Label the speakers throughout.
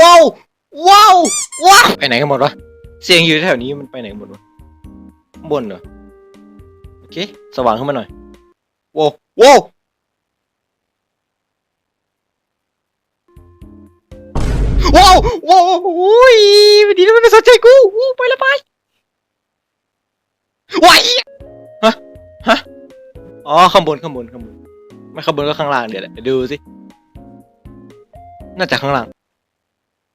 Speaker 1: ว้าวว้าวว้าวไปไหนกันหมดวะเสียงอยู่แถวนี้มันไปไหนหมดวะข้างบนเหรอโอเคสว่างขึ้นมาหน่อยว้าวว้าวว้าวว้าวอุ้ยไม่ดีแล้วมันไม่สนใจกูอู้ไปและไปว้ายฮะฮะอ๋อข้างบนข้างบนข้างบนไม่ข้างบนก็ข้างล่างเดี๋ยวแหละเดี๋ยวดูสิน่าจะข้างล่าง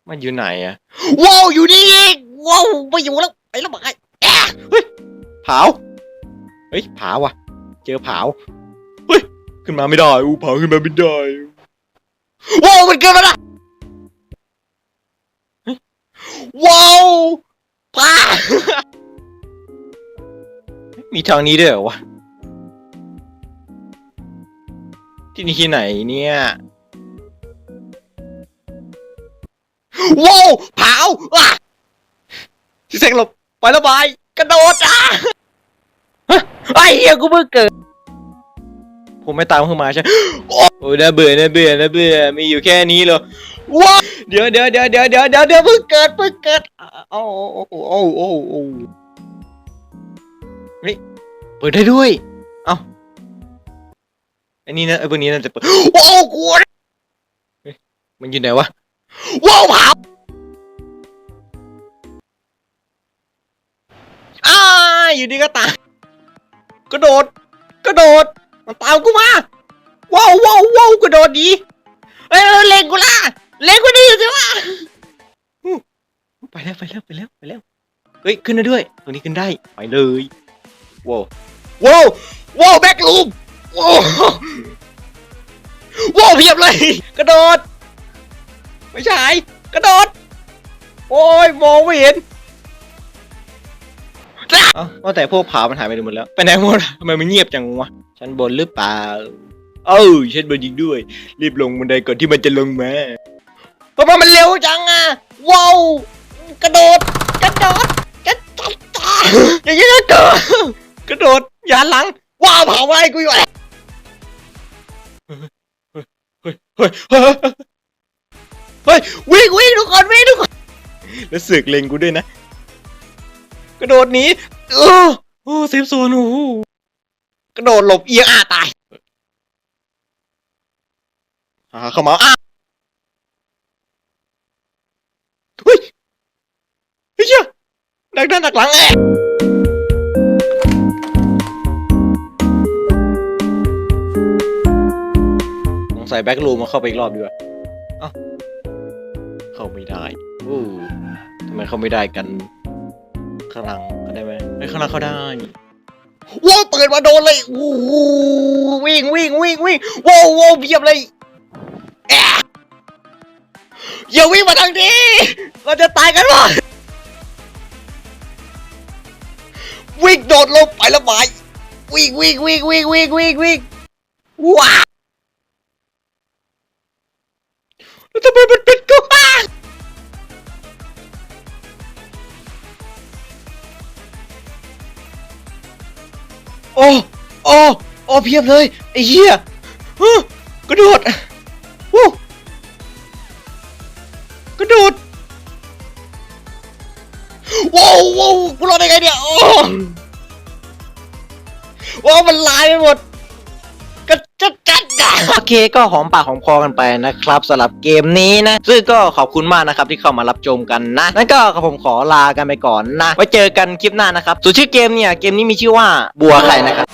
Speaker 1: มันอยู่ไหนอะว้าวอยู่นี่เองว้าวไม่อยู่แล้วไปแล้วบอกไอ้แอะเฮ้ยเผาเฮ้ยเผาว่ะ เจอเผาเฮ้ยขึ้นมาไม่ได้อู้เผาขึ้นมาไม่ได้ว้าวมันเกินมาละเฮ้ยว้าวปลามีทางนี้ด้วยเหรอวะที่นี่ที่ไหนเนี่ย ว้าวเผาอะที่เซ็งหลบไปแล้วบาย กระโดดอะไอ้เหี้ยกูเพิ่งเกิด ผมไม่ตามเข้ามาใช่โอ้ยน่าเบื่อน่าเบื่อน่าเบื่อมีอยู่แค่นี้เหรอว้าวเดี๋ยวเดี๋ยวเดี๋ยวเดี๋ยวเดี๋ยวเดี๋ยวเดี๋ยวเพิ่งเกิดเพิ่งเกิดโอ้โอ้โอ้โอ้โอ้โอ้เปิดได้ด้วย เอ้าอันนี้นะไอ้พวกนี้น่าจะเปิดโอ้กูมันอยู่ไหนวะ ว้าวเผาอ้าอยู่ดีก็ตายกระโดด กระโดด มันตามกูมาว้าวว้าวว้าวกระโดดดีเอ้ยเล็งกูล่ะเล็งกูดีสิวะไปแล้วไปแล้วไปแล้วไปแล้วเฮ้ยขึ้นได้ด้วย ตรงนี้ขึ้นได้ไปเลยว้าวว้าวว้าวแบ็กลูมว้าวว้าวเพียบเลย กระโดด ไม่ใช่กระโดด โอ้ยมองไม่เห็นเอ้าว่าแต่พวกผามันหายไปหมดแล้ว ไปไหนหมดอะทำไมมันเงียบจังวะชั้นบนหรือเปล่า เอ้าชั้นบนจริงด้วย รีบลงบันไดก่อนที่มันจะลงมาทำไมมันเร็วจังอะว้าวกระโดด กระโดดกระโดดอย่างนี้ก็เกิดกระโดดอย่าหลัง ว้าวเผาอะไรกูอยู่อะเฮ้ยเฮ้ยเฮ้ย เฮ้ยวิ่งวิ่งทุกคนวิ่งทุกคนแล้วเสือกเล็งกูด้วยนะ กระโดดหนีเออโอ้เซฟโซนโอ้กระโดดหลบเอียงอ่าตายอ่าเข้ามาอ่าเฮ้ยเฮ้ยดักด้านดักหลังแอะสงสัยแบ็กลูมมาเข้าไปอีกรอบดีกว่า เข้าไม่ได้โอ้ทำไมเข้าไม่ได้กันข้างหลังก็ได้ไหมไม่ข้างหลังเขาได้ว้าวเปิดมาโดนเลยโอ้โหวิ่งวิ่งวิ่งวิ่งว้าวว้าวเพียบเลยแอะอย่าวิ่งมาทางนี้เราจะตายกันหมดวิ่งโดดลงไปและบายวิ่งวิ่งวิ่งวิ่งวิ่งวิ่งวิ่งว้า โอ้โอ้โอ้เพียบเลยไอ้เหี้ยฮึกระโดดวู้กระโดดว้าวว้าวกูรอดได้ไงเนี่ยโอ้ว้าวมันลายไปหมดกระ จัดจัดโอเคก็หอมปากหอมคอกันไปนะครับสำหรับเกมนี้นะ ซึ่งก็ขอบคุณมากนะครับที่เข้ามารับชมกันนะนั่นก็ผมขอลากันไปก่อนนะไว้เจอกันคลิปหน้านะครับส่วนชื่อเกมเนี่ยเกมนี้มีชื่อว่าบัวไข่นะครับ